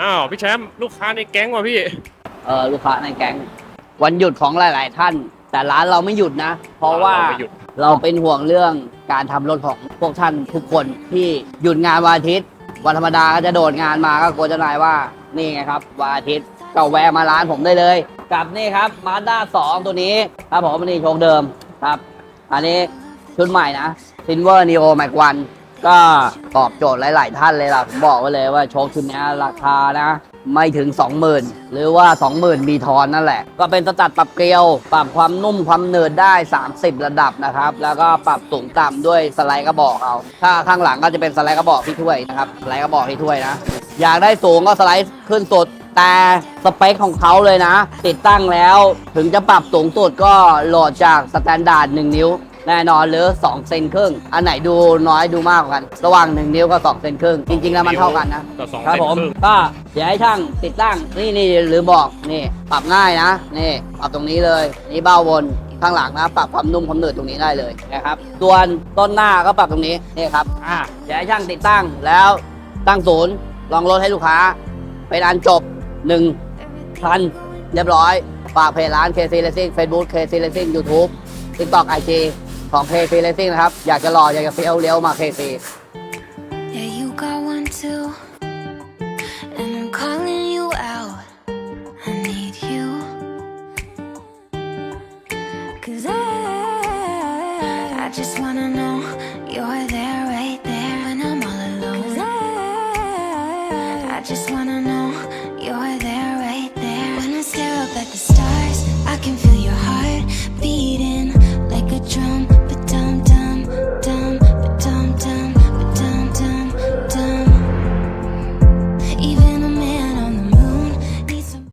อ้าวพี่แชมป์ลูกค้าในแก๊งว่ะพี่ เออลูกค้าในแก๊งวันหยุดของหลาย ๆ ท่าน แต่ร้านเราไม่หยุดนะ เพราะว่าร้านเราไม่หยุด เราเป็นห่วงเรื่องการทำรถของพวกท่านทุกคนที่หยุดงานวันอาทิตย์ วันธรรมดาก็จะโดดงานมาก็กลัวเจ้านายว่านี่ไงครับวันอาทิตย์ก็แวะมาร้านผมได้เลย กับนี่ครับมาด้า2ตัวนี้ครับผมนี่โชคเดิมครับ อันนี้ชุดใหม่นะ Silver Neo Max 1ก็ ตอบโจทย์หลาย ๆ ท่านเลยล่ะผมบอกไว้เลยว่าโชคชุดนี้ราคานะ ไม่ถึง 20,000 หรือว่า 20,000 มีทอนนั่นแหละ ก็เป็นสตัดปรับเกลียว ปรับความนุ่มความเนิดได้ 30 ระดับนะครับ แล้วก็ปรับสูงต่ำด้วยสไลด์กระบอกเอา ถ้าข้างหลังก็จะเป็นสไลด์กระบอกที่ถ้วยนะครับสไลด์กระบอกที่ถ้วยนะ อยากได้สูงก็สไลด์ขึ้นสุดแต่สเปคของเขาเลยนะ ติดตั้งแล้ว ถึงจะปรับสูงสุดก็โหลดจากสแตนดาร์ด1นิ้ว แน่นอนหรือ2เซนครึ่ง อันไหนดูน้อยดูมากกว่ากัน ระหว่าง 1 นิ้วกับ2เซนครึ่ง จริง ๆ แล้วมันเท่ากันนะต่อสองครับเซนผมครึ่ง ก็เดี๋ยวให้ช่างติดตั้งนี่นี่หรือบอกนี่ปรับง่ายนะนี่ปรับตรงนี้เลยนี่เบ้าวนข้างหลังนะปรับความนุ่มความหนืดตรงนี้ได้เลยนะครับส่วนต้นหน้าก็ปรับตรงนี้นี่ครับอ่าเดี๋ยวให้ช่างติดตั้งแล้วตั้งศูนย์ลองรถให้ลูกค้าเป็นอันจบหนึ่งพันเรียบร้อย ฝากเพจร้าน KC Racing Facebook KC Racing YouTube TikTok IG ของ KC Racing นะครับ อยากจะรออยากจะเฟี้ยวเลี้ยวมา KC Yeah, you got one too. And I'm calling you out. I need you. Cause I, I just wanna know you're there, right there when I'm all alone. 'Cause I, I just wanna know you're there, right